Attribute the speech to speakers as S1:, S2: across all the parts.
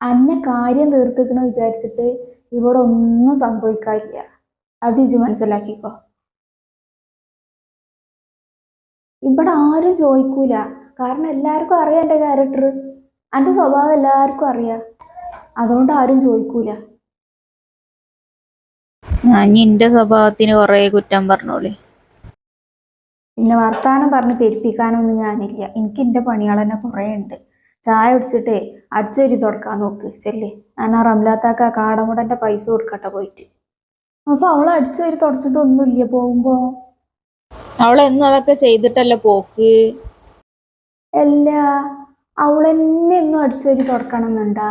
S1: അന്നെ കാര്യം തീർത്തിക്കണ വിചാരിച്ചിട്ട് ഇവിടെ ഒന്നും സംഭവിക്കാറില്ല. അത് ഇജ് മനസ്സിലാക്കിക്കോ. ഇവിടെ ആരും ചോദിക്കൂല. കാരണം എല്ലാവർക്കും അറിയാം എന്റെ ക്യാരക്ടർ എന്റെ സ്വഭാവം എല്ലാവർക്കും അറിയാം. അതുകൊണ്ട് ആരും ചോദിക്കൂല.
S2: ഞാൻ നിന്റെ സ്വഭാവത്തിന് കൊറേ കുറ്റം പറഞ്ഞോളി.
S1: പിന്നെ വർത്താനം പറഞ്ഞ് പെരുപ്പിക്കാനൊന്നും ഞാനില്ല. എനിക്ക് എന്റെ പണികൾ തന്നെ കുറേ ഉണ്ട്. ചായ കുടിച്ചിട്ടേ അടിച്ചൊരി തുടക്കാൻ നോക്ക് ചെല്ലേ. ഞാൻ ആ റംലാത്താക്ക് ആ കാടമുടന്റെ പൈസ കൊടുക്കട്ടെ പോയിട്ട്. അപ്പൊ അവൾ അടിച്ചൊരി തുടച്ചിട്ടൊന്നുമില്ല പോകുമ്പോ.
S2: അവളെന്നും അതൊക്കെ ചെയ്തിട്ടല്ല പോക്ക്?
S1: അല്ല അവളെന്നെ എന്നും അടിച്ചൊരി തുടക്കണം എന്നുണ്ടാ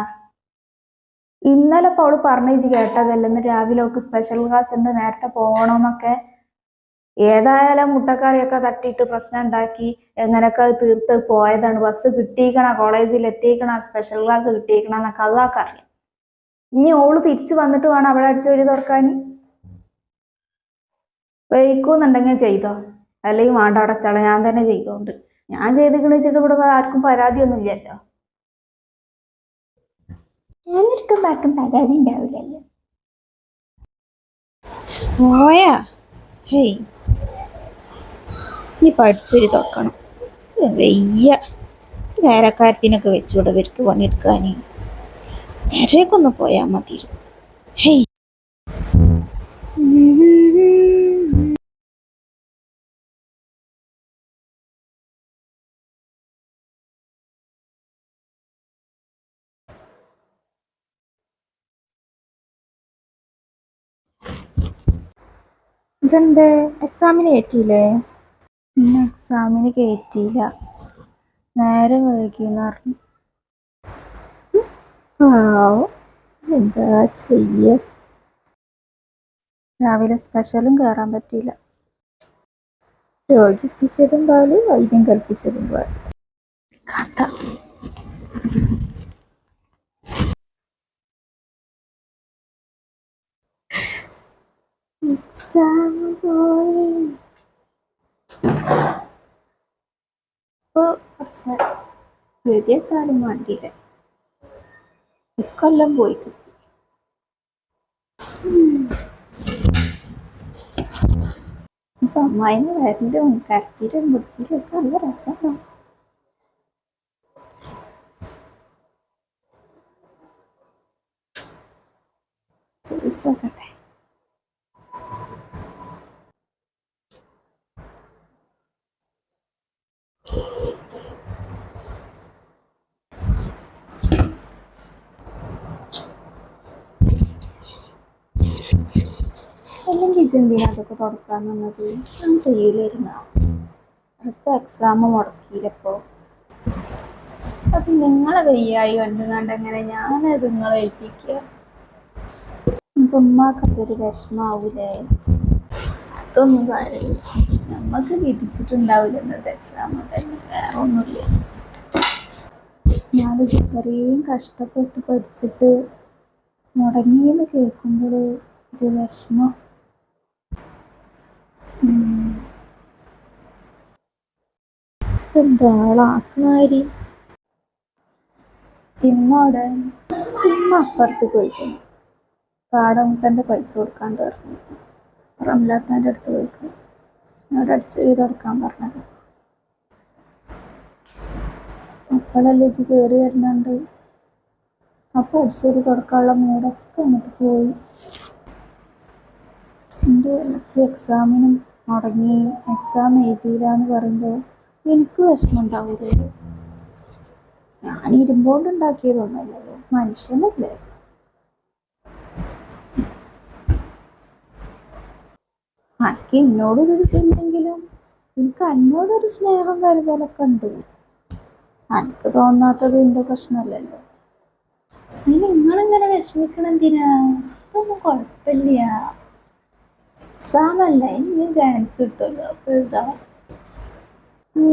S1: ഇന്നലെ ഇപ്പൊ അവൾ പറഞ്ഞേച്ച് കേട്ടതല്ല ഇന്ന് രാവിലെ അവൾക്ക് സ്പെഷ്യൽ ക്ലാസ് ഉണ്ട് നേരത്തെ പോകണമെന്നൊക്കെ ഏതായാലും മുട്ടക്കറിയൊക്കെ തട്ടിയിട്ട് പ്രശ്നം ഉണ്ടാക്കി എങ്ങനെയൊക്കെ അത് തീർത്ത് പോയതാണ്. ബസ് കിട്ടിയിക്കണ കോളേജിൽ എത്തിയിക്കണ സ്പെഷ്യൽ ക്ലാസ് കിട്ടിയിക്കണ എന്നൊക്കെ അതൊക്കെ ഇനി ഓൾ തിരിച്ചു വന്നിട്ട് വേണം അവിടെ അടിച്ചു വരി തുറക്കാൻ. വൈക്കുന്നുണ്ടെങ്കിൽ ചെയ്തോ? അല്ലെങ്കിൽ വേണ്ട അടച്ചാള ഞാൻ തന്നെ ചെയ്തോണ്ട്. ഞാൻ ചെയ്തിക്കണ വെച്ചിട്ട് ഇവിടെ ആർക്കും പരാതിയൊന്നും ഇല്ലല്ലോ. ഞാനൊരിക്കും ആർക്കും പരാതി ഉണ്ടാവില്ലല്ലോ.
S2: ഹേയ്. നീ പഠിച്ചൊരു തുറക്കണം വെയ്യ. വേലക്കാരത്തിനൊക്കെ വെച്ചൂടെ ഇവർക്ക് പണിയെടുക്കാൻ നേരേക്കൊന്ന് പോയാൽ മതിയിരുന്നു ഹേയ്. ഇതെന്തേ? എക്സാമിന് കയറ്റിയില്ലേ
S1: ഇന്ന് എക്സാമിന് കയറ്റിയില്ല നേരെ വൈകിയെന്ന് പറഞ്ഞു.
S2: എന്താ ചെയ്യ?
S1: രാവിലെ സ്പെഷ്യലും കയറാൻ പറ്റിയില്ല.
S2: രോഗിച്ചതും പാൽ വൈദ്യം കൽപ്പിച്ചതും പാൽ.
S1: കഥ. എക്സാം പോയി. ഇപ്പൊ കുറച്ച് എഴുതിയെത്താനും വേണ്ടിയില്ല. ഇക്കൊല്ലം പോയി കിട്ടി. ഇപ്പൊ അമ്മായിനെ വരണ്ടും കരച്ചിലും പിടിച്ചിലും ഒക്കെ നല്ല രസമാണ്. ചോദിച്ചോക്കട്ടെ അല്ലെങ്കിൽ എന്തിനാ അതൊക്കെ തുടക്കാൻ നിന്നത് ഞാൻ ചെയ്യില്ലായിരുന്ന അടുത്ത എക്സാം മുടക്കിയില്ലപ്പോ.
S3: അപ്പൊ നിങ്ങളെ വയ്യായി. കണ്ടുകൊണ്ട് എങ്ങനെ ഞാനത് നിങ്ങളെ ഏൽപ്പിക്കുക?
S1: ഇപ്പൊ ഉമ്മാക്ക് അതൊരു വിഷമാവൂലേ?
S3: അതൊന്നും കാര്യമില്ല. നമുക്ക് വിധിച്ചിട്ടുണ്ടാവില്ല ഇന്നത്തെ എക്സാം തന്നെ. വേറെ ഒന്നുമില്ല.
S1: ഞാൻ ഇത്രയും കഷ്ടപ്പെട്ട് പഠിച്ചിട്ട് മുടങ്ങിയെന്ന് കേൾക്കുമ്പോൾ ഇത് വിഷമം.
S2: എന്താ ആളാക്കണാരി
S3: ഇമ്മോടെ
S1: ഉമ്മ അപ്പുറത്ത് പോയിട്ടുണ്ട് കാടമുട്ടന്റെ പൈസ കൊടുക്കാണ്ട് പറഞ്ഞു. റംലാത്താന്റെ അടുത്ത് പോയിക്കും അവിടെ അടിച്ചൊരു തുടക്കാൻ പറഞ്ഞത്. അപ്പോഴല്ലേ ഇജ്ജ് കയറി വരുന്നുണ്ട് അപ്പോൾ അടിച്ചൊരു തുടക്കാനുള്ള മൂടൊക്കെ അങ്ങോട്ട് പോയി. എന്റെ ഇളച്ചി എക്സാമിനും മുടങ്ങി. എക്സാം എഴുതിയില്ല എന്ന് പറയുമ്പോൾ എനിക്ക് വിഷമം ഉണ്ടാവില്ലേ ഞാൻ ഇരുമ്പോണ്ട് ഉണ്ടാക്കിയതൊന്നുമല്ലല്ലോ മനുഷ്യനല്ലേ എനിക്ക് എന്നോടൊരു ഇതില്ലെങ്കിലും എനിക്ക് എന്നോടൊരു സ്നേഹം കരുതലൊക്കെ ഉണ്ട്. എനിക്ക് തോന്നാത്തത് എന്റെ പ്രശ്നമല്ലല്ലോ.
S3: നിങ്ങളിങ്ങനെ വിഷമിക്കണം എന്തിനാ? അതൊന്നും കുഴപ്പമില്ല. എക്സാം അല്ല ഇനിയും ചാൻസ് കിട്ടുമല്ലോ. അപ്പോൾ ഇതാ.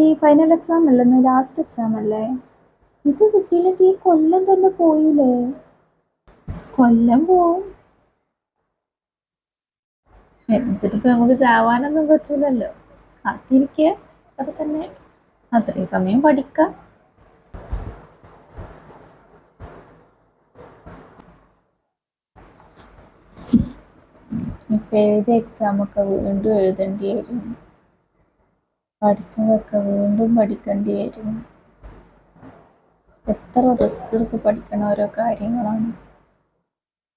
S1: ഈ ഫൈനൽ എക്സാം അല്ലെന്ന് ലാസ്റ്റ് എക്സാം അല്ലേ? ഇത് കിട്ടിയില്ലെങ്കിൽ ഈ കൊല്ലം തന്നെ പോയില്ലേ?
S3: കൊല്ലം പോവും. എന്നിട്ട് നമുക്ക് ചാവാനൊന്നും പറ്റൂലല്ലോ. കാത്തിരിക്കുക അത്ര തന്നെ. അത്രയും സമയം പഠിക്ക. ഇപ്പം എഴുതിയ എക്സാമൊക്കെ വീണ്ടും എഴുതേണ്ടി വരുന്നു പഠിച്ചതൊക്കെ വീണ്ടും പഠിക്കേണ്ടി വരും എത്ര റിസ്ക് എടുത്ത് പഠിക്കണ ഓരോ കാര്യങ്ങളാണ്.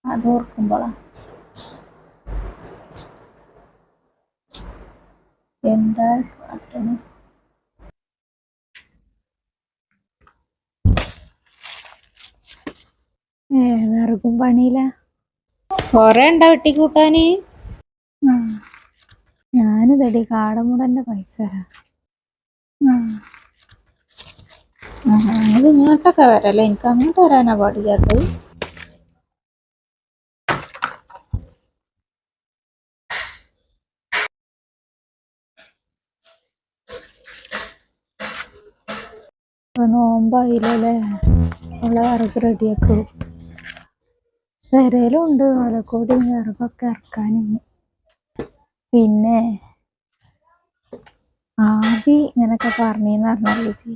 S3: അത് ഓർക്കുമ്പോഴാണ് എന്താ കാട്ടണം
S1: ഏ നിറകും പണിയില്ല.
S2: കൊറേ ഉണ്ടാ വെട്ടിക്കൂട്ടാന്?
S1: ഞാനിതടി കാടമുടന്റെ പൈസ
S2: ഇത് ഇങ്ങോട്ടൊക്കെ വരല്ലേ? എനിക്ക് അങ്ങോട്ട് വരാനാ പാടില്ലാത്തത്
S1: നോമ്പായില്ലേ ഉള്ള വിറക് റെഡിയാക്കും. വരയിലും ഉണ്ട് ഓലക്കോടി വിറകൊക്കെ ഇറക്കാനിന്ന് പിന്നെ ആബി ഇങ്ങനൊക്കെ പറഞ്ഞെന്ന് പറഞ്ഞല്ലേ ചേച്ചി.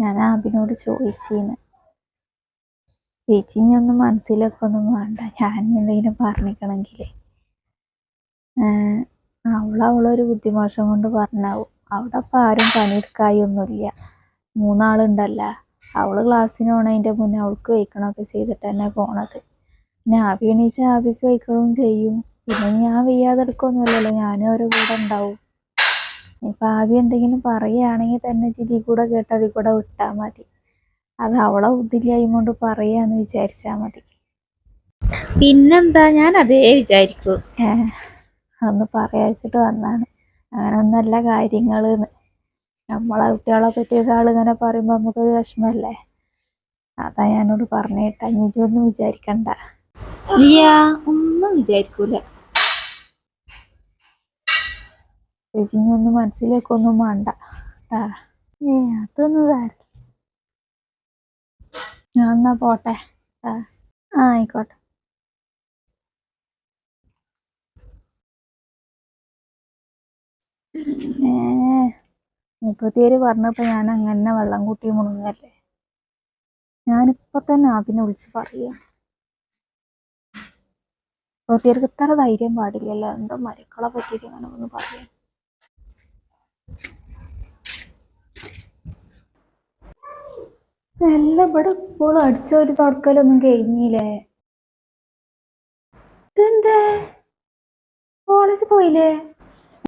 S1: ഞാൻ ആബിനോട് ചോദിച്ചീന്ന്. ചേച്ചി ഒന്നും മനസ്സിലൊക്കെ ഒന്നും വേണ്ട. ഞാൻ എന്തെങ്കിലും പറഞ്ഞിക്കണമെങ്കിൽ അവളവളൊരു ബുദ്ധിമോശം കൊണ്ട് പറഞ്ഞാവും. അവിടെ ഇപ്പം ആരും പണിയെടുക്കായൊന്നുമില്ല മൂന്നാളുണ്ടല്ല. അവൾ ക്ലാസ്സിന് പോണതിന്റെ മുന്നേ അവൾക്ക് വയ്ക്കണമൊക്കെ ചെയ്തിട്ട് തന്നെ പോണത്. പിന്നെ ആബി എണീച്ച ആബിക്ക് വയ്ക്കണമെന്ന് ചെയ്യും. പിന്നെ ഞാൻ വയ്യാതെ എടുക്കൊന്നുമല്ലല്ലോ ഞാനും അവരുടെ കൂടെ ഉണ്ടാവും. ഇപ്പം ആദ്യം എന്തെങ്കിലും പറയുകയാണെങ്കിൽ തന്നെ ചിരി കൂടെ കേട്ട് അതിൽ കൂടെ വിട്ടാൽ മതി. അത് അവളെ ബുദ്ധിയിലായും കൊണ്ട് പറയാന്ന് വിചാരിച്ചാൽ മതി.
S2: പിന്നെന്താ? ഞാൻ അതേ വിചാരിക്കൂ.
S1: ഏ അന്ന് പറയാച്ചിട്ട് വന്നാണ്. അങ്ങനെ ഒന്നല്ല കാര്യങ്ങൾ നമ്മളെ കുട്ടികളെ പറ്റി ഒരാളിങ്ങനെ പറയുമ്പോൾ നമുക്കൊരു വിഷമല്ലേ? അതാ ഞാനോട് പറഞ്ഞേട്ടാ. ഇനിജൊന്നും വിചാരിക്കണ്ട.
S2: ഇല്ല ഒന്നും വിചാരിക്കൂല.
S1: ചേച്ചി മനസ്സിലേക്കൊന്നും വേണ്ട. ഏ അതൊന്നും ഞാൻ എന്നാ പോട്ടെ. ആ. ആയിക്കോട്ടെ. മുപ്പത്തിയേര് പറഞ്ഞപ്പോ ഞാൻ അങ്ങനെ വെള്ളം കൂട്ടി മുണുങ്ങല്ലേ ഞാനിപ്പൊ തന്നെ അതിനെ വിളിച്ച് പറയാം മുപ്പത്തിയേർക്ക് ഇത്ര ധൈര്യം പാടില്ലല്ലോ? എന്തോ മരുക്കളെ പറ്റിയിട്ട് അങ്ങനെ ഒന്ന് പറയാം എല്ലാം ഇവിടെ ഇപ്പോഴും അടിച്ചൊരു തുടക്കലൊന്നും കഴിഞ്ഞില്ലേ? ഇതെന്തേ? കോളേജ് പോയില്ലേ?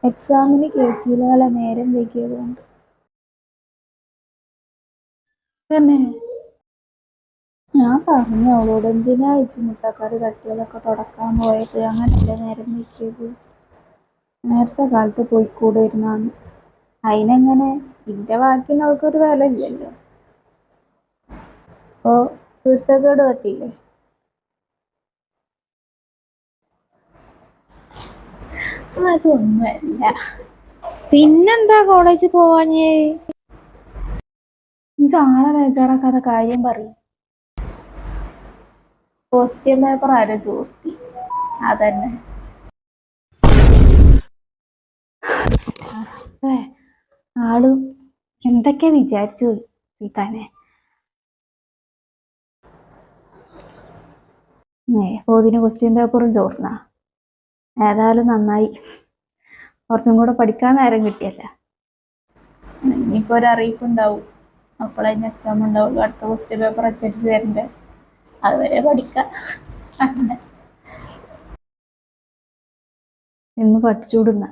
S1: എക്സാമിന് കേട്ടില്ല നേരം വൈകിയത് കൊണ്ട് തന്നെ ഞാൻ പറഞ്ഞു അവളോട് എന്തിനാ വെച്ച് മുട്ടക്കറി തട്ടിയതൊക്കെ തുടക്കാൻ പോയത്? അങ്ങനല്ല നേരം വയ്ക്കിയത് നേരത്തെ കാലത്ത് പോയിക്കൂടെ ഇരുന്നാന്ന് അതിനെങ്ങനെ ഇന്റെ വാക്കിന് അവൾക്കൊരു വില ഇല്ലല്ലോ അപ്പോ കുരുത്തക്കേട് തട്ടിയില്ലേ?
S3: അതൊന്നുമല്ല.
S2: പിന്നെന്താ കോളേജിൽ പോവാഞ്ഞേ?
S1: ആളെ ബേജാറാക്കാതെ കാര്യം പറയും.
S3: ക്വസ്റ്റ്യൻ പേപ്പർ ആരോ ചോർത്തി? അതന്നെ.
S1: ആളും എന്തൊക്കെ വിചാരിച്ചു? സീതാനെ ഏ പോതിന് ക്വസ്റ്റ്യൻ പേപ്പറും ചോർന്ന. ഏതായാലും നന്നായി. കുറച്ചും കൂടെ പഠിക്കാൻ നേരം കിട്ടിയല്ല?
S3: ഇനിയിപ്പോ ഒരു അറിയിപ്പ് ഉണ്ടാവും അപ്പോഴതിന് എക്സാം ഉണ്ടാവുള്ളൂ. അടുത്ത ക്വസ്റ്റ്യൻ പേപ്പർ അച്ചടിച്ച് തരണ്ടേ അതുവരെ പഠിക്കാം.
S1: ഇന്ന് പഠിച്ചുവിടുന്ന.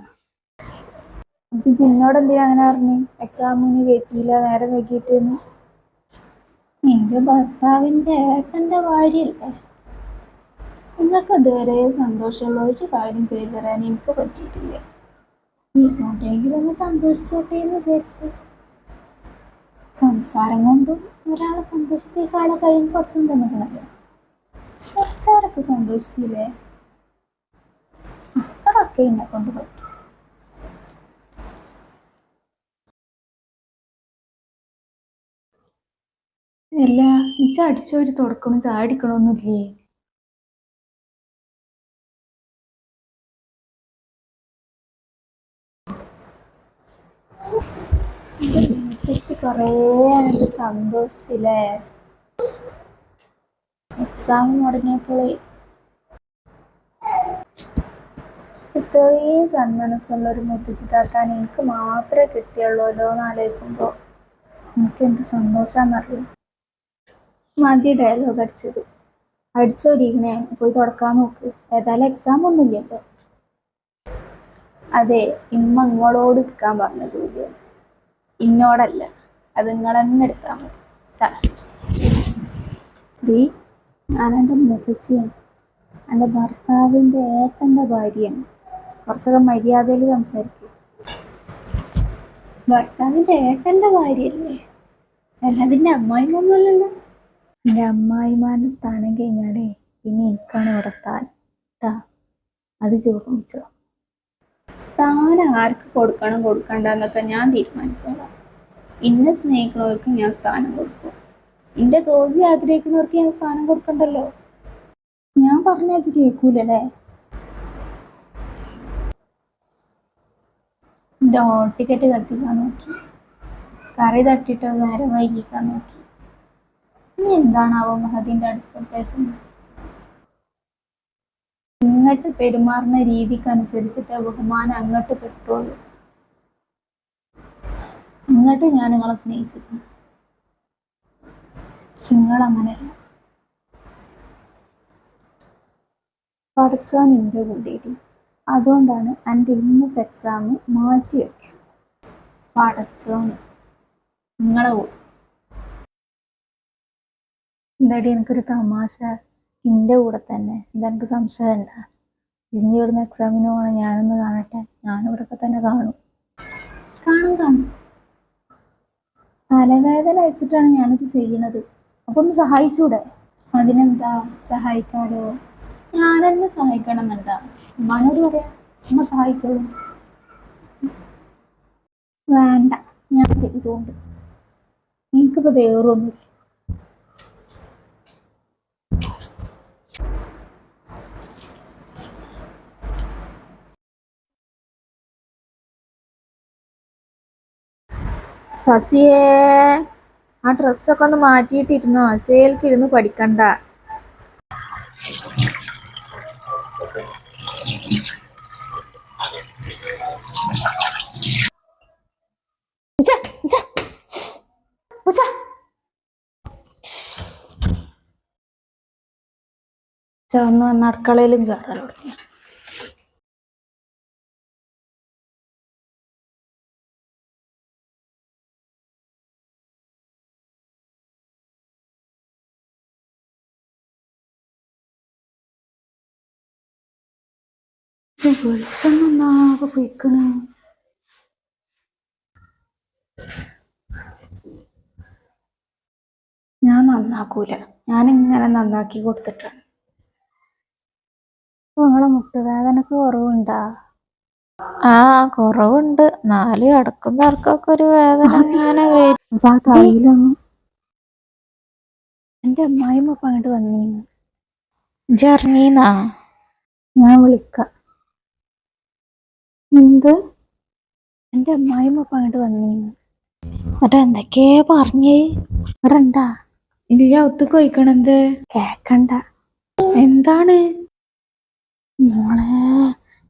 S1: അപ്പൊ ചിന്നോട് എന്തിനാ അങ്ങനെ പറഞ്ഞു? എക്സാമിന് കയറ്റിയില്ല നേരം വൈകിട്ട്
S3: നിന്റെ ഭർത്താവിന്റെ ഏട്ടന്റെ ഭാര്യയല്ലേ? നിങ്ങൾക്ക് ഇതുവരെ സന്തോഷമുള്ള ഒരു കാര്യം ചെയ്തു തരാൻ എനിക്ക് പറ്റിയിട്ടില്ല. ഇങ്ങോട്ടെങ്കിലും ഒന്ന് സന്തോഷിച്ചോട്ടെ എന്ന് വിചാരിച്ചു. സംസാരം കൊണ്ടും ഒരാളെ സന്തോഷിപ്പിക്കാളെ കഴിയും കുറച്ചും തന്നിട്ടുണ്ടല്ലോ കുറച്ചേരൊക്കെ സന്തോഷിച്ചില്ലേ? അത്രയൊക്കെ എന്നെ കൊണ്ട് പറ്റും.
S1: അല്ല ഇച്ച അടിച്ചോരി തുടക്കണം? ചാടിക്കണമൊന്നുമില്ലേ
S3: കുറേ അങ്ങോട്ട് സന്തോഷിച്ചില്ലേ? എക്സാം മുടങ്ങിയപ്പോൾ
S1: ഇത്രയും സന്മനസ്സുള്ള ഒരു മുത്തച്ഛ താത്താൻ എനിക്ക് മാത്രമേ കിട്ടിയുള്ളൂല്ലോ എന്ന് ആലോചിക്കുമ്പോൾ എനിക്ക് എന്ത് സന്തോഷാന്നറിയും? മതി ഡയലോഗ് അടിച്ചത്. അടിച്ചോരിക്കണേ പോയി തുടക്കാൻ നോക്ക്. ഏതായാലും എക്സാം ഒന്നുമില്ലല്ലോ അതെ ഇമ്മ ഇങ്ങളോട് പറഞ്ഞ ജോലിയാണ്. ഇന്നോടല്ല. അത് നിങ്ങൾ തന്നെ എടുത്താൽ മതി ഞാനെന്റെ മുത്തച്ഛിയാണ് എന്റെ ഭർത്താവിന്റെ ഏട്ടന്റെ ഭാര്യയാണ്. കുറച്ചൊക്കെ മര്യാദയിൽ സംസാരിക്കും. ഭർത്താവിന്റെ ഏട്ടന്റെ ഭാര്യയല്ലേ? അല്ലാതിന്റെ അമ്മായിമൊന്നുമല്ലല്ലോ എന്റെ അമ്മായിമാരുടെ സ്ഥാനം കഴിഞ്ഞാലേ പിന്നെ എനിക്കാണ് ഇവിടെ സ്ഥാനം. കേട്ടാ അത് ചോദിച്ചോ? സ്ഥാനം ആർക്ക് കൊടുക്കണം കൊടുക്കണ്ടെന്നൊക്കെ ഞാൻ തീരുമാനിച്ചോളാം. എന്നെ സ്നേഹിക്കുന്നവർക്ക് ഞാൻ സ്ഥാനം കൊടുക്കും. എന്റെ തോൽവി ആഗ്രഹിക്കുന്നവർക്ക് ഞാൻ സ്ഥാനം കൊടുക്കണ്ടല്ലോ? ഞാൻ പറഞ്ഞ കേൾക്കൂലല്ലേ എന്റെ ഹോൾ ടിക്കറ്റ് കത്തിക്കാൻ നോക്കി. കറി തട്ടിട്ട് നേരം വൈകിക്കാൻ നോക്കി. ഇനി എന്താണാവോ മഹദിന്റെ അടുത്ത ഉദ്ദേശം? ഇങ്ങോട്ട് പെരുമാറുന്ന രീതിക്കനുസരിച്ചിട്ട് ബഹുമാനം അങ്ങോട്ട് കിട്ടുള്ളൂ. ഇങ്ങോട്ട് ഞാൻ നിങ്ങളെ സ്നേഹിച്ചിരുന്നു. പക്ഷെ നിങ്ങൾ അങ്ങനെയല്ല പഠിച്ചാൻ എന്റെ കൂടിയിടി അതുകൊണ്ടാണ് എന്റെ ഇന്നത്തെ എക്സാം മാറ്റി വെച്ചു പഠിച്ചോ നിങ്ങളെ കൂടെ. എന്താടി എനിക്കൊരു തമാശ? എന്റെ കൂടെ തന്നെ. എന്താ എനിക്ക് സംശയം ഉണ്ടാ ജിന്നി ഇവിടുന്ന് എക്സാമിന് പോകണം ഞാനൊന്ന് കാണട്ടെ. ഞാനിവിടൊക്കെ തന്നെ കാണും. കാണും കാണും. തലവേദന വെച്ചിട്ടാണ് ഞാനിത് ചെയ്യണത് അപ്പൊ ഒന്ന് സഹായിച്ചൂടെ? അതിനെന്താ? സഹായിക്കാലോ? ഞാനെന്നെ സഹായിക്കണം എന്താ ഉമ്മാനോട് പറയാ. ഉമ്മ സഹായിച്ചോളൂ. വേണ്ട. ഞാൻ ചെയ്തുകൊണ്ട് എനിക്കിപ്പോ വേറൊന്നുമില്ല. ഫസിയേ ആ ഡ്രസ്സൊക്കെ ഒന്ന് മാറ്റിയിട്ടിരുന്നോ? ഇരുന്ന് പഠിക്കണ്ട. ചേർന്ന് വന്ന അടുക്കളയിലും കയറാൻ തുടങ്ങി. വെളിച്ചം നന്നാകെ പൊയ്ക്കണേ? ഞാൻ നന്നാക്കൂല. ഞാനിങ്ങനെ നന്നാക്കി കൊടുത്തിട്ടാണ്. നിങ്ങളെ മുട്ടുവേദനക്ക് കുറവുണ്ടാ?
S2: ആ കുറവുണ്ട്. നാല് കിടക്കുന്നവർക്കൊക്കെ ഒരു വേദന അങ്ങനെ വരും.
S1: എന്റെ എന്റെ അമ്മായിമ്മ പങ്ങോട്ട് അങ്ങോട്ട് വന്നീന്ന്.
S2: ജർണീന്നാ
S1: ഞാൻ വിളിക്കാം. എന്ത്? എന്റെ അമ്മായിമ്മ അങ്ങോട്ട് വന്നീന്ന്.
S2: എന്നിട്ട് എന്തൊക്കെയാ പറഞ്ഞേ?
S1: ഇവിടെ ഉണ്ടാ
S2: ഇല്ല ഒത്തുക്ക് വയ്ക്കണെന്ത്
S1: കേക്കണ്ട.
S2: എന്താണ്?
S1: മോളെ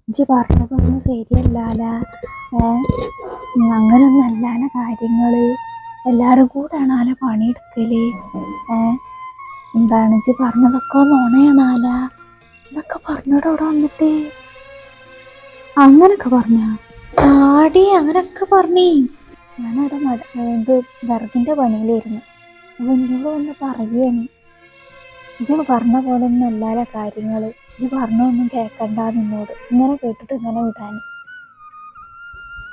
S1: ഇഞ്ചി പറഞ്ഞതൊന്നും ശരിയല്ലാല. അങ്ങനൊന്നും അല്ലാല കാര്യങ്ങൾ. എല്ലാരും കൂടെയാണ് ആല പണിയെടുക്കൽ. എന്താണ് ഇഞ്ചി പറഞ്ഞതൊക്കെ നോണയാണാല. എന്നൊക്കെ പറഞ്ഞോട് അവിടെ വന്നിട്ട്? അങ്ങനൊക്കെ പറഞ്ഞ?
S2: ആടി അങ്ങനൊക്കെ പറഞ്ഞേ.
S1: ഞാനവിടെ മട ഇത് വിറകിന്റെ പണിയിലായിരുന്നു. അപ്പൊ എന്നോട് ഒന്ന് പറയുകയാണ് ഇജി പറഞ്ഞ പോലെ ഒന്നും അല്ലാല കാര്യങ്ങൾ ഇജ് പറഞ്ഞൊന്നും കേൾക്കണ്ട നിന്നോട്. ഇങ്ങനെ കേട്ടിട്ട് ഇങ്ങനെ വിടാൻ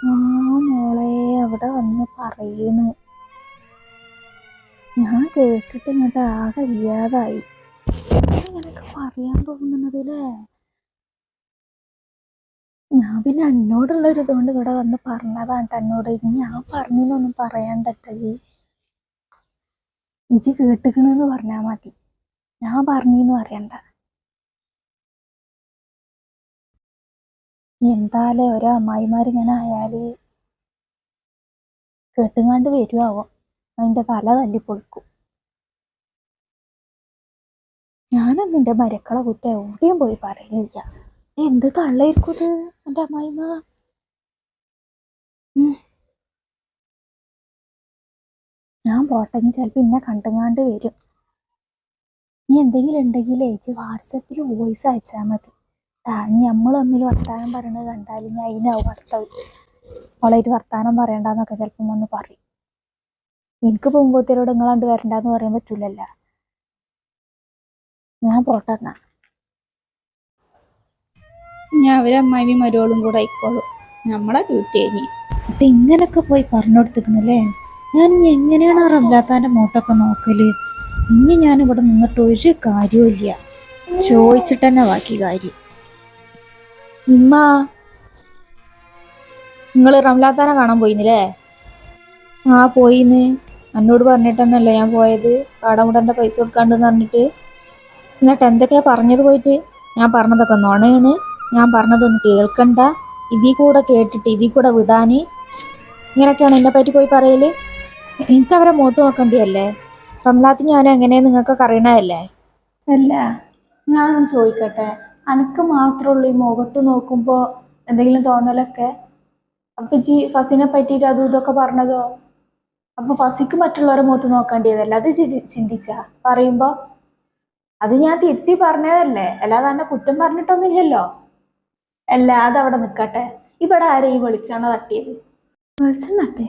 S1: ആ മോളെ അവിടെ വന്ന് പറയുന്നു ഞാൻ കേട്ടിട്ട് ഇങ്ങോട്ട് ആകെ ഇല്ലാതായി പറയാൻ തോന്നുന്നത് അല്ലേ ഞാൻ പിന്നെ എന്നോടുള്ള ഒരു ഇതുകൊണ്ട് ഇവിടെ വന്ന് പറഞ്ഞതാണ് അന്നോട്. ഇനി ഞാൻ പറഞ്ഞൊന്നും പറയണ്ടട്ട ജി ഇജി കേട്ടിക്കണെന്ന് പറഞ്ഞാൽ മതി. ഞാൻ പറഞ്ഞെന്ന് പറയണ്ട. എന്താലേ ഓരോ അമ്മായിമാരിങ്ങനെ ആയാൽ കേട്ടുങ്ങാണ്ട് വരുവാവോ. അതിന്റെ തല തല്ലിപ്പൊളിക്കും. ഞാനൊന്നും എന്റെ മരക്കളെ കുറ്റം എവിടെയും പോയി പറയലില്ല.
S2: എന്ത് തള്ളയിരിക്കും ഇത്? എന്റെ അമ്മായിമ്മ. ഞാൻ പോട്ടെങ്കിൽ ചിലപ്പോ ഇന്നെ കണ്ടുങ്ങാണ്ട് വരും. ഇനി എന്തെങ്കിലും ഉണ്ടെങ്കിൽ ഏച്ചി വാട്സപ്പിൽ വോയിസ് അയച്ചാൽ മതി. ആ നീ നമ്മൾ തമ്മിൽ വർത്താനം പറയണത് കണ്ടാലും ഞാൻ അതിനാവും അടുത്തത് മോളായിട്ട് വർത്താനം പറയണ്ടെന്നൊക്കെ ചിലപ്പം ഒന്ന് പറയും. എനിക്ക് പോകുമ്പോഴത്തേരോട് നിങ്ങളാണ്ട് വരണ്ടെന്ന് പറയാൻ പറ്റൂലല്ല. ഞാൻ പോട്ടെ എന്നാ. ഞാൻ അവരെ അമ്മായിയും മരുവളും കൂടെ ആയിക്കോളും. നമ്മളെ ഡ്യൂട്ടി കഴിഞ്ഞ് അപ്പൊ ഇങ്ങനൊക്കെ പോയി പറഞ്ഞു കൊടുത്തിക്കണല്ലേ ഞാൻ ഇനി എങ്ങനെയാണ് ആ റബ്ലാത്താന്റെ മുഖത്തൊക്കെ നോക്കൽ? ഇനി ഞാൻ ഇവിടെ നിന്നിട്ട് ഒരു കാര്യവും ഇല്ല. ചോദിച്ചിട്ട് തന്നെ ബാക്കി കാര്യം. ഉമ്മ നിങ്ങൾ റംലാത്താനെ കാണാൻ പോയിന്നില്ലേ? ആ പോയിന്ന്. എന്നോട് പറഞ്ഞിട്ട് തന്നെയല്ലേ ഞാൻ പോയത്. കാടമുടന്റെ പൈസ കൊടുക്കാണ്ടെന്ന് പറഞ്ഞിട്ട്. എന്നിട്ട് എന്തൊക്കെയാ പറഞ്ഞത് പോയിട്ട്? ഞാൻ പറഞ്ഞതൊക്കെ നുണയാണ്. ഞാൻ പറഞ്ഞതൊന്നും കേൾക്കണ്ട. ഇതിൽ കൂടെ കേട്ടിട്ട് ഇതിൽ കൂടെ വിടാനേ. ഇങ്ങനെയൊക്കെയാണ് എന്നെ പറ്റി പോയി പറയൽ. എനിക്ക് അവരെ മുഖത്ത് നോക്കണ്ടിയല്ലേ? റംലാത്ത് ഞാനും എങ്ങനെയാ നിങ്ങൾക്കൊക്കെ അറിയണതല്ലേ?
S1: അല്ല ഞാനൊന്ന് ചോദിക്കട്ടെ. അനക്ക് മാത്രമേ ഉള്ളൂ ഈ മുഖത്ത് നോക്കുമ്പോൾ എന്തെങ്കിലും തോന്നലൊക്കെ? അപ്പൊ ജി ഫസിനെ പറ്റിയിട്ട് അതും ഇതൊക്കെ പറഞ്ഞതോ? അപ്പൊ ഫസിക്ക് മറ്റുള്ളവരെ മുഖത്ത് നോക്കേണ്ടിയതല്ല? അത് ചിന്തി- ചിന്തിച്ചാ. പറയുമ്പോ അത് ഞാൻ തിരുത്തി പറഞ്ഞതല്ലേ? അല്ലാതെ എന്നെ കുറ്റം പറഞ്ഞിട്ടൊന്നുമില്ലല്ലോ. അല്ല അവിടെ നിക്കട്ടെ ഇവിടെ ആരെ ഈ വെളിച്ചെണ്ണ തട്ടിയത്? വെളിച്ചെണ്ണ തട്ടേ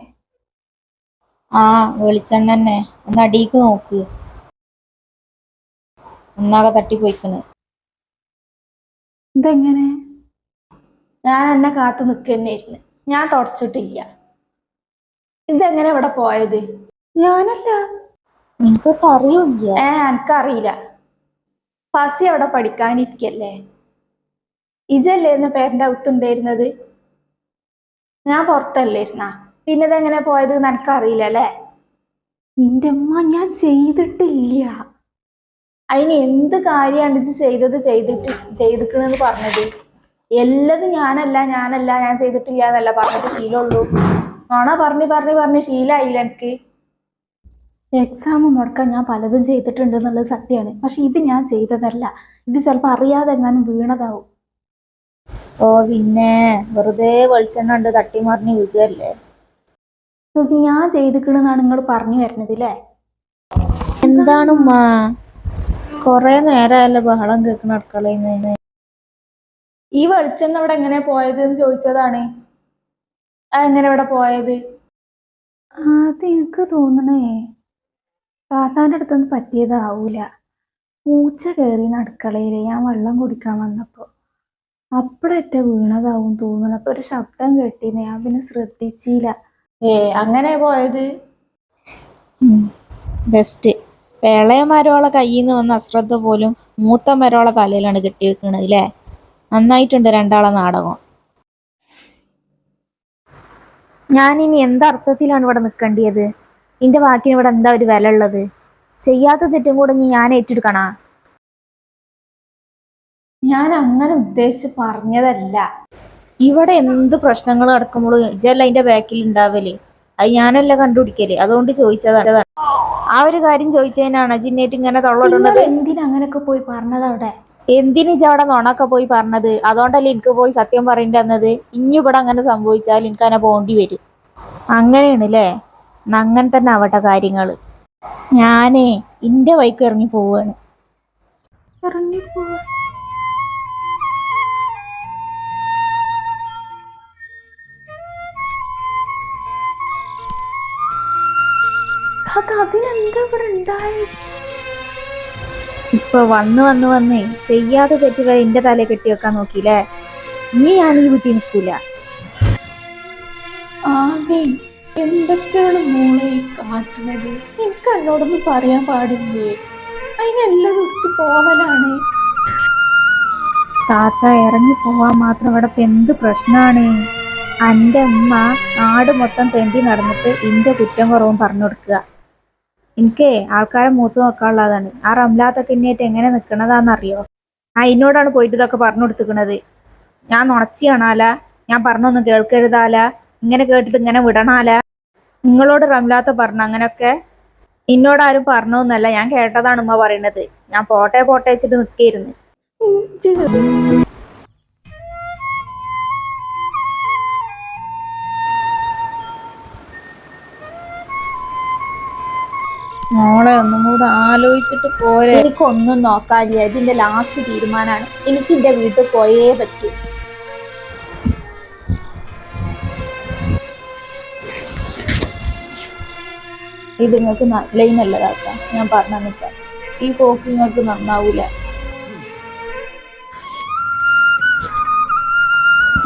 S2: ആ വെളിച്ചെണ്ണ തന്നെ. ഒന്ന് അടിയിക്ക് നോക്ക്. ഒന്നാകെ തട്ടിപ്പോയിക്കണ്.
S1: ഇതെങ്ങനെ? ഞാൻ എന്നെ കാത്തു നിൽക്കുന്നേരുന്നു ഞാൻ തുടച്ചിട്ടില്ല. ഇതെങ്ങനെ ഇവിടെ പോയത്? ഞാനല്ല.
S2: എനിക്കൊട്ട് അറിയില്ല.
S1: ഏ എനിക്കറിയില്ല. ഫസി അവിടെ പഠിക്കാനിരിക്കല്ലേ? ഇജല്ലേരുന്ന പേരന്റെ അകത്തുണ്ടായിരുന്നത്? ഞാൻ പുറത്തല്ലായിരുന്ന? പിന്നെ ഇതെങ്ങനെ പോയത് നിനക്കറിയില്ല അല്ലേ? നിന്റെ അമ്മ ഞാൻ ചെയ്തിട്ടില്ല. അതിന് എന്ത് കാര്യമാണ് ഇത് ചെയ്തത് ചെയ്തിട്ട് ചെയ്തിക്കണെന്ന് പറഞ്ഞത്? എല്ലതും ഞാനല്ല ഞാനല്ല ഞാൻ ചെയ്തിട്ടില്ല എന്നല്ല പറഞ്ഞിട്ട് ശീലമുള്ളൂ. നോണ പറഞ്ഞ് പറഞ്ഞ് പറഞ്ഞ് ശീലമായില്ല എനിക്ക്? എക്സാം മുടക്കാൻ ഞാൻ പലതും ചെയ്തിട്ടുണ്ട് എന്നുള്ളത് സത്യമാണ്. പക്ഷെ ഇത് ഞാൻ ചെയ്തതല്ല. ഇത് ചിലപ്പോൾ അറിയാതെ എങ്ങാനും വീണതാവും.
S2: ഓ പിന്നെ വെറുതെ വെളിച്ചെണ്ണ ഉണ്ട് തട്ടിമറിഞ്ഞ് വീഴുകയല്ലേ
S1: ഇത് ഞാൻ ചെയ്തിക്കണെന്നാണ് നിങ്ങൾ പറഞ്ഞു വരുന്നത് അല്ലേ
S2: എന്താണ് ഉമ്മാ? കൊറേ നേരമല്ലേ ബഹളം കേൾക്കണ അടുക്കളയിൽ
S1: ഈ വെളിച്ചെണ്ണ അവിടെ എങ്ങനെ പോയത് എന്ന് ചോദിച്ചതാണ് എങ്ങനെ ഇവിടെ പോയത്? അത് എനിക്ക് തോന്നണേ താത്താന്റെ അടുത്തൊന്നും പറ്റിയതാവൂല. പൂച്ച കയറി അടുക്കളയിൽ ഞാൻ വെള്ളം കുടിക്കാൻ വന്നപ്പോൾ അപ്പഴറ്റ വീണതാവും തോന്നണം അപ്പൊ ഒരു ശബ്ദം കേട്ടിന്. ഞാൻ പിന്നെ ശ്രദ്ധിച്ചില്ല ഏ അങ്ങനെ പോയത്?
S2: ബെസ്റ്റ് വേളയ മരോളെ കയ്യിൽ നിന്ന് വന്ന അശ്രദ്ധ പോലും മൂത്ത മരോളെ തലയിലാണ് കെട്ടി വെക്കണത് അല്ലേ നന്നായിട്ടുണ്ട് രണ്ടാളെ നാടകം. ഞാൻ ഇനി എന്തർത്ഥത്തിലാണ് ഇവിടെ നിൽക്കേണ്ടിയത് എന്റെ വാക്കിന് ഇവിടെ എന്താ ഒരു വില ഉള്ളത് ചെയ്യാത്ത തെറ്റും കൂടെ ഞാൻ ഏറ്റെടുക്കണാ?
S1: ഞാൻ അങ്ങനെ ഉദ്ദേശിച്ച് പറഞ്ഞതല്ല.
S2: ഇവിടെ എന്ത് പ്രശ്നങ്ങൾ നടക്കുമ്പോഴും ഇജല്ല അതിന്റെ ബാക്കിൽ ഉണ്ടാവൽ അത് ഞാനല്ല കണ്ടുപിടിക്കൽ? അതുകൊണ്ട് ചോദിച്ചതാണ്. ആ ഒരു കാര്യം ചോദിച്ചതിനാണ് ജിന്നേറ്റ് ഇങ്ങനെ
S1: നിങ്ങൾ എന്തിനാ അങ്ങനൊക്കെ പോയി പറഞ്ഞത് അവിടെ?
S2: എന്തിനു ഇജ അവിടെ നുണൊക്കെ പോയി പറഞ്ഞത്? അതുകൊണ്ടല്ലേ എനിക്ക് പോയി സത്യം പറയേണ്ടി വന്നത്? ഇനി ഇവിടെ അങ്ങനെ സംഭവിച്ചാൽ എനിക്ക് അങ്ങനെ പോകേണ്ടി വരും. അങ്ങനെയാണ് അല്ലേ അങ്ങനെ തന്നെ ആവട്ടെ കാര്യങ്ങൾ ഞാനേ ഇന്റെ വൈക്ക് ഇറങ്ങി പോവാണ്.
S1: ഇറങ്ങിപ്പോ അത് അതിനെന്താ ഇവിടെ ഉണ്ടായി.
S2: ഇപ്പൊ വന്ന് വന്ന് വന്ന് ചെയ്യാതെ തെറ്റ് വരെ എന്റെ തല കെട്ടി വെക്കാൻ നോക്കിയില്ലേ? ഇനി ഞാൻ ഈ വീട്ടിൽ നിൽക്കൂല.
S1: ആകെ എന്തൊക്കെയാണ് മോളെ കാട്ടുന്നത് എനിക്ക് എന്നോടൊന്നും പറയാൻ പാടില്ലേ? അതിനെല്ലാം എടുത്ത് പോവലാണ്.
S2: താത്ത ഇറങ്ങി പോവാൻ മാത്രം ഇവിടെ ഇപ്പൊ എന്ത് പ്രശ്നമാണ് എന്റെ അമ്മ നാട് മൊത്തം തെണ്ടി നടന്നിട്ട് എന്റെ കുറ്റം കുറവും പറഞ്ഞു കൊടുക്കുക. എനിക്ക് ആൾക്കാരെ മൂത്ത് നോക്കാനുള്ളതാണ്. ആ റംലാത്തൊക്കെ ഇന്നേറ്റ് എങ്ങനെ നിൽക്കണതാണെന്നറിയോ ആ എന്നോടാണ് പോയിട്ട് ഇതൊക്കെ പറഞ്ഞു കൊടുത്തിക്കണത് ഞാൻ നുണച്ചിയാണാല? ഞാൻ പറഞ്ഞൊന്നും കേൾക്കരുതാല? ഇങ്ങനെ കേട്ടിട്ട് ഇങ്ങനെ വിടണാല? നിങ്ങളോട് റംലാത്ത പറഞ്ഞു അങ്ങനെയൊക്കെ എന്നോടാരും പറഞ്ഞൊന്നല്ല ഞാൻ കേട്ടതാണ് ഉമ്മ പറയണത്. ഞാൻ പോട്ടെ പോട്ടെ വെച്ചിട്ട് നിൽക്കായിരുന്നു
S1: മോളെ ഒന്നും കൂടെ ആലോചിച്ചിട്ട് പോരെ.
S2: എനിക്കൊന്നും നോക്കാനില്ല. ഇതിന്റെ ലാസ്റ്റ് തീരുമാനമാണ് എനിക്ക് എന്റെ വീട്ടിൽ പോയേ പറ്റൂ. ഇത് നിങ്ങൾക്ക് ലൈനല്ലതാക്കാം ഞാൻ പറഞ്ഞു നിൽക്കാം ഈ പോക്ക് നിങ്ങൾക്ക് നന്നാവൂല.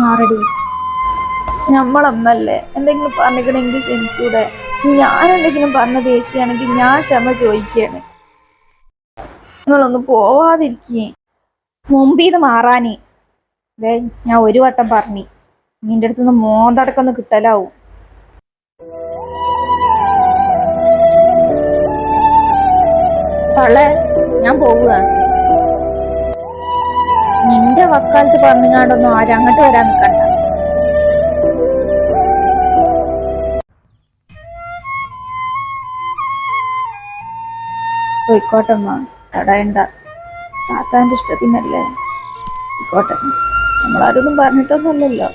S2: ആറടി നമ്മളമ്മല്ലേ? എന്തെങ്കിലും പറഞ്ഞിക്കണമെങ്കിൽ ക്ഷമിച്ചൂടെ. ഞാൻ എന്തെങ്കിലും പറഞ്ഞ ദേഷ്യമാണെങ്കിൽ ഞാൻ ക്ഷമ ചോദിക്കുകയാണ് നിങ്ങളൊന്ന് പോവാതിരിക്കേ. മുമ്പീന്ന് മാറാനേ. ദേ ഞാൻ ഒരു വട്ടം പറഞ്ഞു. നിന്റെ അടുത്തുനിന്ന് മോന്തടക്കൊന്ന് കിട്ടലാവും. തള്ളേ ഞാൻ പോവുക. നിന്റെ വക്കാലത്ത് പറഞ്ഞാണ്ടൊന്നും ആരും അങ്ങോട്ട് വരാൻ നിൽക്കണ്ട. പോയിക്കോട്ടമ്മ. തടയണ്ട താത്താന്റെ ഇഷ്ടത്തിനല്ലേ? പോയിക്കോട്ടെ. നമ്മളാരൊന്നും പറഞ്ഞിട്ടൊന്നുമല്ലല്ലോ.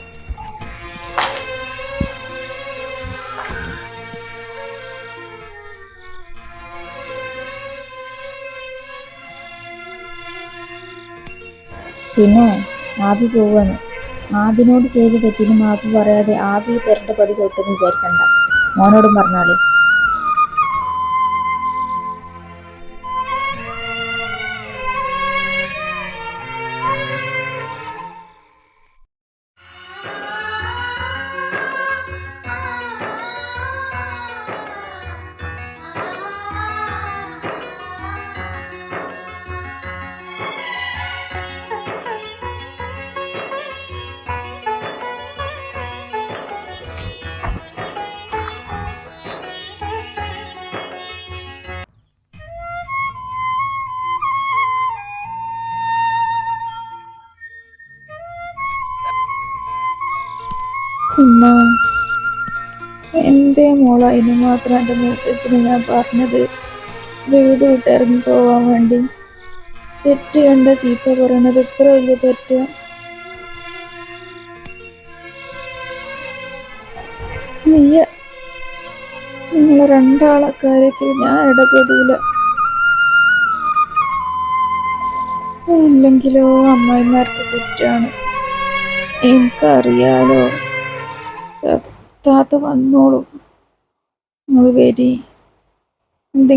S1: പിന്നെ ആബി പോവാണ്. ആബിനോട് ചെയ്ത തെറ്റിനും ആബി പറയാതെ ആബി പെരണ്ട പടി ചവിട്ടെന്ന് വിചാരിക്കണ്ട. മോനോടും പറഞ്ഞാളി.
S2: ഉമ്മ എന്തേ മോള അതിന് മാത്രം എന്റെ മൂത്തച്ഛന് ഞാൻ പറഞ്ഞത്? വീട് വിട്ട് ഇറങ്ങി പോവാൻ വേണ്ടി. തെറ്റ് കണ്ട ചീത്ത പറയണത് ഇത്ര വലിയ തെറ്റ്. നീയ നിങ്ങളെ രണ്ടാളെ കാര്യത്തിൽ ഞാൻ ഇടപെടൂല. ഇല്ലെങ്കിലോ അമ്മായിമാർക്ക് കുറ്റാണ്. എനിക്കറിയാലോ. താത്ത വന്നോളൂ. നിങ്ങൾ വരി.